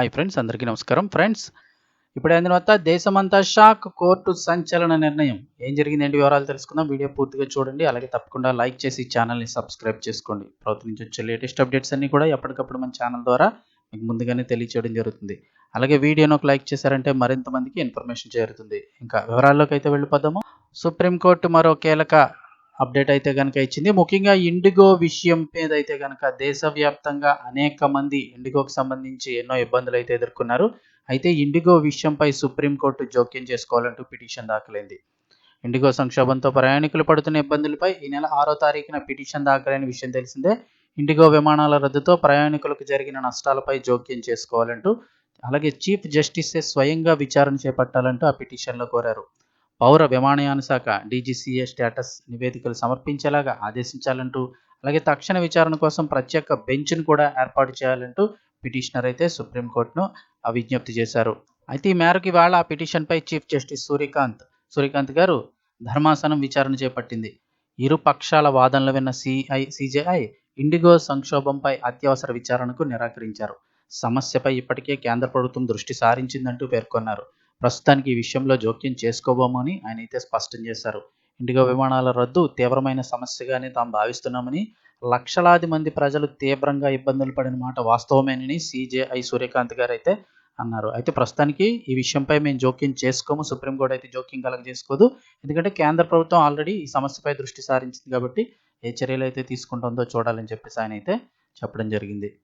Hi friends అందరికీ నమస్కారం. Friends ఇప్పుడు అయిన తర్వాత దేశమంతా షాక్ కోర్టు సంచలన నిర్ణయం. ఏం జరిగిందండి వివరాలు తెలుసుకుందాం. వీడియో పూర్తిగా చూడండి. అలాగే తప్పకుండా లైక్ చేసి ఛానల్ని సబ్స్క్రైబ్ చేసుకోండి. ప్రభుత్వం నుంచి వచ్చే లేటెస్ట్ అప్డేట్స్ అన్ని కూడా ఎప్పటికప్పుడు మన ఛానల్ ద్వారా మీకు ముందుగానే తెలియచేయడం జరుగుతుంది. అలాగే వీడియోను ఒక లైక్ చేశారంటే మరింత మందికి ఇన్ఫర్మేషన్ చేరుతుంది. ఇంకా వివరాల్లోకి అయితే వెళ్ళిపోదాము. సుప్రీంకోర్టు మరో కీలక అప్డేట్ అయితే కనుక ఇచ్చింది. ముఖ్యంగా ఇండిగో విషయం మీద అయితే కనుక దేశవ్యాప్తంగా అనేక మంది ఇండిగోకి సంబంధించి ఎన్నో ఇబ్బందులు అయితే ఎదుర్కొన్నారు. అయితే ఇండిగో విషయంపై సుప్రీంకోర్టు జోక్యం చేసుకోవాలంటూ పిటిషన్ దాఖలైంది. ఇండిగో సంక్షోభంతో ప్రయాణికులు పడుతున్న ఇబ్బందులపై ఈ నెల ఆరో తారీఖున పిటిషన్ దాఖలైన విషయం తెలిసిందే. ఇండిగో విమానాల రద్దుతో ప్రయాణికులకు జరిగిన నష్టాలపై జోక్యం చేసుకోవాలంటూ అలాగే చీఫ్ జస్టిస్ స్వయంగా విచారణ చేపట్టాలంటూ ఆ పిటిషన్లో కోరారు. పౌర విమానయాన శాఖ డీజీసీఏ స్టేటస్ నివేదికలు సమర్పించేలాగా ఆదేశించాలంటూ అలాగే తక్షణ విచారణ కోసం ప్రత్యేక బెంచ్ను కూడా ఏర్పాటు చేయాలంటూ పిటిషనర్ అయితే సుప్రీంకోర్టును విజ్ఞప్తి చేశారు. అయితే ఈ మేరకు ఇవాళ ఆ పిటిషన్పై చీఫ్ జస్టిస్ సూర్యకాంత్ సూర్యకాంత్ గారు ధర్మాసనం విచారణ చేపట్టింది. ఇరు పక్షాల వాదనలు విన్న సిఐ సిజేఐ ఇండిగో సంక్షోభంపై అత్యవసర విచారణకు నిరాకరించారు. సమస్యపై ఇప్పటికే కేంద్ర ప్రభుత్వం దృష్టి సారించిందంటూ పేర్కొన్నారు. ప్రస్తుతానికి ఈ విషయంలో జోక్యం చేసుకోబోమని ఆయన అయితే స్పష్టం చేశారు. ఇండిగో విమానాల రద్దు తీవ్రమైన సమస్యగానే తాము భావిస్తున్నామని లక్షలాది మంది ప్రజలు తీవ్రంగా ఇబ్బందులు పడిన మాట వాస్తవమేనని సిజేఐ సూర్యకాంత్ గారు అయితే అన్నారు. అయితే ప్రస్తుతానికి ఈ విషయంపై మేము జోక్యం చేసుకోము సుప్రీంకోర్టు అయితే జోక్యం కలగ చేసుకోదు ఎందుకంటే కేంద్ర ప్రభుత్వం ఆల్రెడీ ఈ సమస్యపై దృష్టి సారించింది కాబట్టి ఏ చర్యలు అయితే తీసుకుంటుందో చూడాలని చెప్పేసి ఆయన అయితే చెప్పడం జరిగింది.